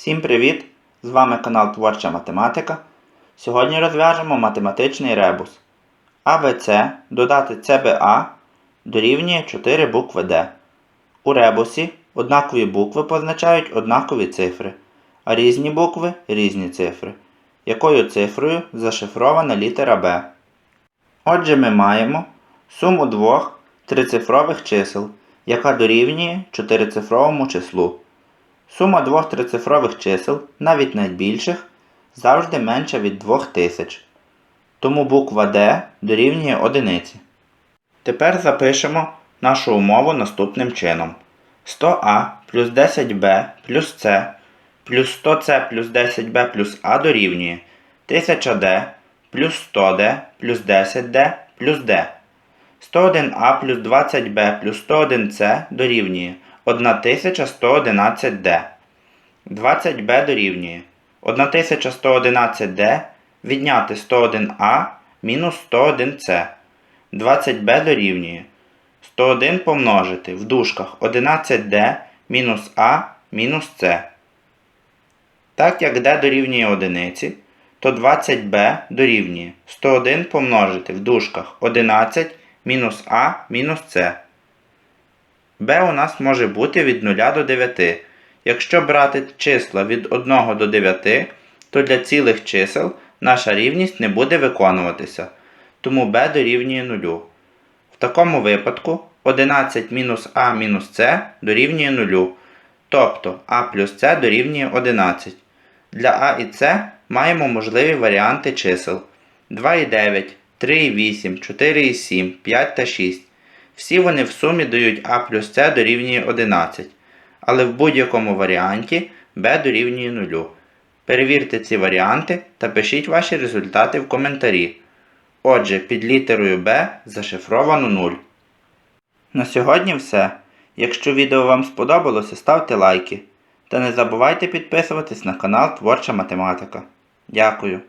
Всім привіт! З вами канал Творча Математика. Сьогодні розв'яжемо математичний ребус. АБЦ додати ЦБА дорівнює 4 букви Д. У ребусі однакові букви позначають однакові цифри, а різні букви різні цифри. Якою цифрою зашифрована літера Б? Отже, ми маємо суму двох трицифрових чисел, яка дорівнює чотирицифровому числу. Сума двох трицифрових чисел, навіть найбільших, завжди менша від 2000. Тому буква D дорівнює одиниці. Тепер запишемо нашу умову наступним чином. 100а плюс 10b плюс c плюс 100c плюс 10b плюс a дорівнює 1000d плюс 100d плюс 10d плюс d. 101а плюс 20b плюс 101c дорівнює 1111d. 20b дорівнює 1111d відняти 101а мінус 101c. 20b дорівнює 101 помножити в дужках 11d мінус а мінус c. Так як d дорівнює одиниці, то 20b дорівнює 101 помножити в дужках 11 мінус а мінус c. b у нас може бути від 0 до 9. Якщо брати числа від 1 до 9, то для цілих чисел наша рівність не буде виконуватися, тому b дорівнює 0. В такому випадку 11 мінус а мінус с дорівнює 0, тобто а плюс с дорівнює 11. Для а і с маємо можливі варіанти чисел 2,9, 3,8, 4,7, 5 та 6. Всі вони в сумі дають а плюс с дорівнює 11, але в будь-якому варіанті b дорівнює 0. Перевірте ці варіанти та пишіть ваші результати в коментарі. Отже, під літерою B зашифровано 0. На сьогодні все. Якщо відео вам сподобалося, ставте лайки. Та не забувайте підписуватись на канал Творча Математика. Дякую.